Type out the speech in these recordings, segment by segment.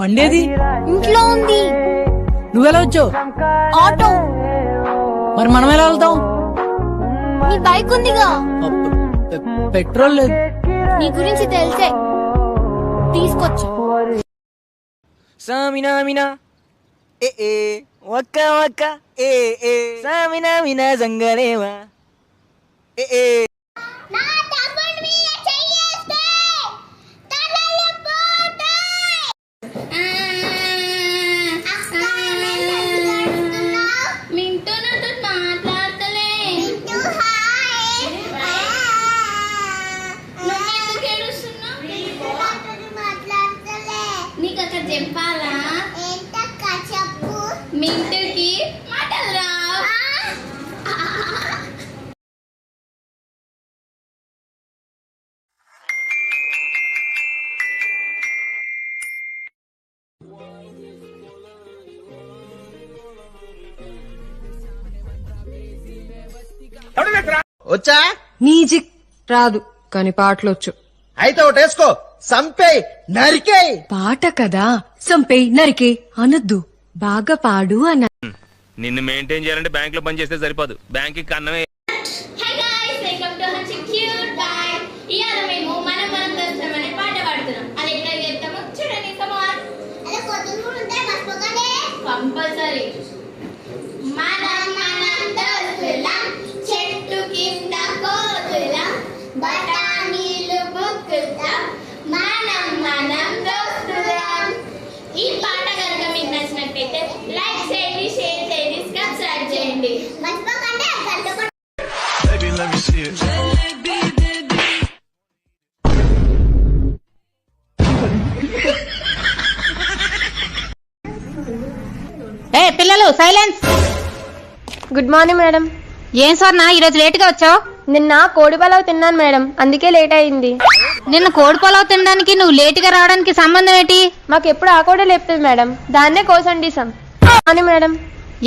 పండేది? ఇంట్లో ఉంది. నువ్వెలా వచ్చావు? ఆటో. మరి మనం ఎలా వెళ్తాం? నీ బైక్ ఉందిగా. పెట్రోల్ లేదు. నీ గురించి తెలిసే. తీసుకొచ్చు. సామినా మినా. ఏ ఏ. వక్క వక్క ఏ ఏ. సామినా మినా సంగరేవా ఏ ఏ. మింటూకి మాటలు రావు వచ్చా? మ్యూజిక్ రాదు కానీ పాటలొచ్చు. అయితే ఒకటి వేసుకో సంపే నరికే పాట కదా. సంపే నరికే అనొద్దు. బాగా పాడు అన్న నిన్ను మెయింటైన్ చేయాలంటే బ్యాంక్లో పని చేస్తే సరిపోదు. బ్యాంక్ అన్నమే హై సైలెన్స్. Good morning madam. ఏం స్వర్ణ ఈరోజు లేట్గా వచ్చావు? నిన్న కోడి పలావ్ తిన్నాను మేడం. అందుకే లేట్ అయింది. నిన్న కోడి పొలావ్ తినడానికి నువ్వు లేట్గా రావడానికి సంబంధం ఏంటి? మాకు ఎప్పుడు ఆ కోడే లేపుతుంది మేడం. దాన్నే కోసండి సమ్. Morning madam.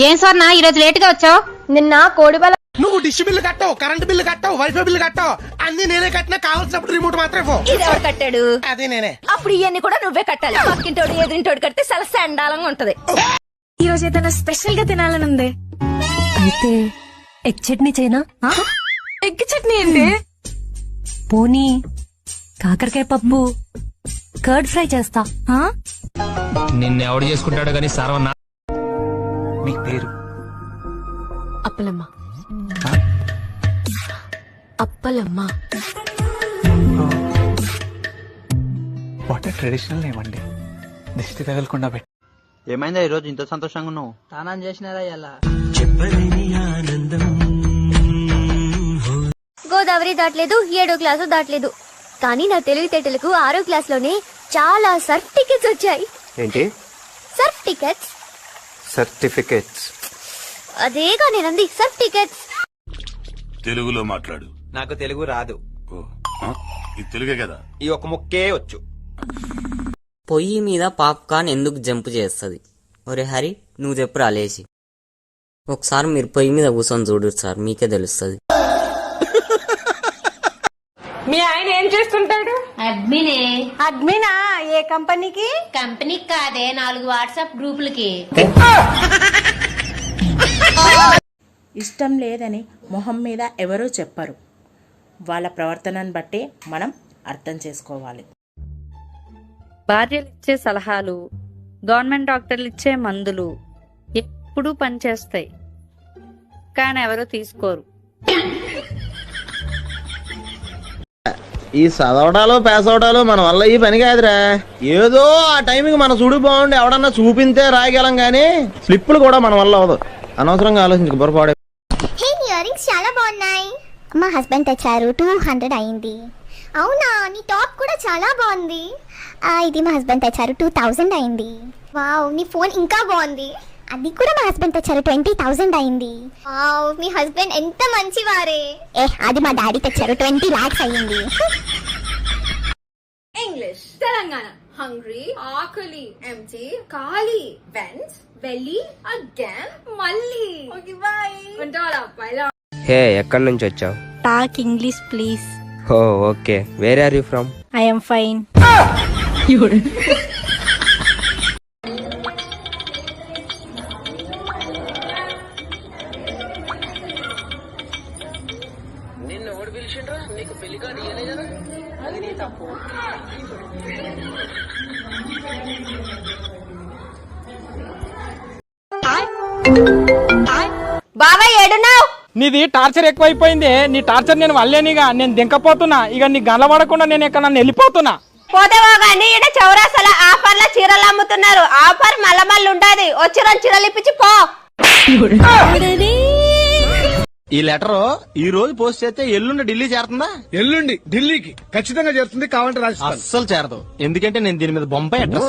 ఏం స్వర్ణ ఈరోజు లేట్గా వచ్చావు? నిన్న కోడి పలావ్ నువ్వు డిష్ బిల్లు కట్టావు కరెంట్ బిల్లు కట్టావు వైఫై బిల్లు కట్టావు. అన్ని నేనే కట్టినా కావాల్సినప్పుడు రిమోట్ మాత్రమే పో ఇది ఎవరు కట్టాడు? అదే నేనే. అప్పుడు ఇవన్నీ కూడా నువ్వే కట్టాలి. పక్కింటోడు ఎదురింటోడు కడితే చాలా సండాలంగా ఉంటది. ఈ రోజు ఏదైనా స్పెషల్గా తినాలని ఉంది అయితే ఎగ్ చట్నీ చేయనా? ఎగ్ చట్నీ ఏంటి పోనీ కాకరకాయ పప్పు కర్డ్ ఫ్రై చేస్తా. నిన్ను ఎవడు చేసుకుంటాడో కానీ సర్వనా మీ పేరు? Appalamma. Appalamma. What traditional name అండి దిష్టి తగలకుండా పెట్టి. ఏమైందా ఈరోజు ఇంత సంతోషంగా ఉన్నావు? స్నానం చేసినారా ఇలా గోదావరి దాటలేదు ఏడో క్లాసు దాటలేదు. కానీ నా తెలివితేటలకు ఆరో క్లాస్లోనే చాలా సర్ఫ్ టికెట్స్ వచ్చాయి. ఏంటి? Surf tickets? సర్టిఫికెట్స్. అదేగా నేనంది సర్ఫ్ టికెట్స్. తెలుగులో మాట్లాడు. నాకు తెలుగు రాదు. ఓ, ఆ? ఇది తెలుగే కదా? ఈ ఒక ముక్కే వచ్చు. పొయ్యి మీద పాప్కార్న్ ఎందుకు జంప్ చేస్తుంది? ఒరే హరి నువ్వు చెప్పురా లేచి. ఒకసారి మీరు పొయ్యి మీద కూర్చొని చూడు సార్ మీకే తెలుస్తుంది. మీ ఆయన ఏం చేస్తుంటాడు? అడ్మినే. అడ్మినా? ఏ కంపెనీకి? కంపెనీకి కాదే నాలుగు వాట్సాప్ గ్రూపులకి. ఇష్టం లేదని మొహం మీద ఎవరూ చెప్పరు. వాళ్ళ ప్రవర్తనను బట్టే మనం అర్థం చేసుకోవాలి. భార్యలు ఇచ్చే సలహాలు గవర్నమెంట్ డాక్టర్లు ఇచ్చే మందులు ఎప్పుడూ పనిచేస్తాయి. కానీ ఎవరు తీసుకోరు. ఈ చదవడాలు పాస్ అవడాలు మన వల్ల ఈ పని కాదురా. ఏదో ఆ టైంకి మన చూడు బాగుండి ఎవడన్నా చూపింతే రాయగలం గానీ స్లిప్పులు కూడా మన వల్ల అవదు అనవసరంగా ఆలోచించుకు పొరపాడే హే ఇయర్ రింగ్స్ చాలా బాగున్నాయి. మా హస్బెండ్ తెచ్చారు. టూ హండ్రెడ్ అయింది. అవునా? నీ టాప్ కూడా చాలా బాగుంది. ఆ, ఇది మా హస్బెండ్ తెచ్చారు టూ థౌజండ్ అయింది. వావ్ నీ ఫోన్ ఇంకా బాగుంది. అది కూడా మా హస్బెండ్ తెచ్చారు ట్వంటీ థౌజండ్ అయింది. వావ్ మీ హస్బెండ్ ఎంత మంచివారే. ఏ అది మా డాడీ తెచ్చారు ట్వంటీ లాక్స్ అయ్యింది. ఇంగ్లీష్ తెలంగాణ హంగ్రీ ఆకలి ఎంటీ ఖాళీ వెన్స్ వెళ్ళి అగైన్ మళ్ళీ ఓకే బై హే ఎక్కడి నుంచి వచ్చావు? Talk English please oh okay. Where are you from I am fine బాబాయ్ ఏడున్నావు? నీది టార్చర్ ఎక్కువైపోయింది నీ టార్చర్ నేను వల్లేనిగా నేను దింకపోతున్నా. ఇక నీ గనబడకుండా నేను ఎక్కడ నన్ను వెళ్ళిపోతున్నా. పోతే కానీ ఈడ చౌరాసల ఆఫర్ల చీరలు అమ్ముతున్నారు. ఆఫర్ మల్ల మళ్ళీ ఉంటది వచ్చి రెండు చీరలు ఇప్పించి పో. ఈ లెటర్ ఈ రోజు పోస్ట్ చేస్తే ఎల్లుండి ఢిల్లీ చేరుతుందా? ఎల్లుండి ఢిల్లీకి. ఖచ్చితంగా చేరుతుంది కావాలంటే రాజస్థాన్. అస్సలు చేరదు. ఎందుకంటే నేను దీని మీద బొంబాయి అడ్రస్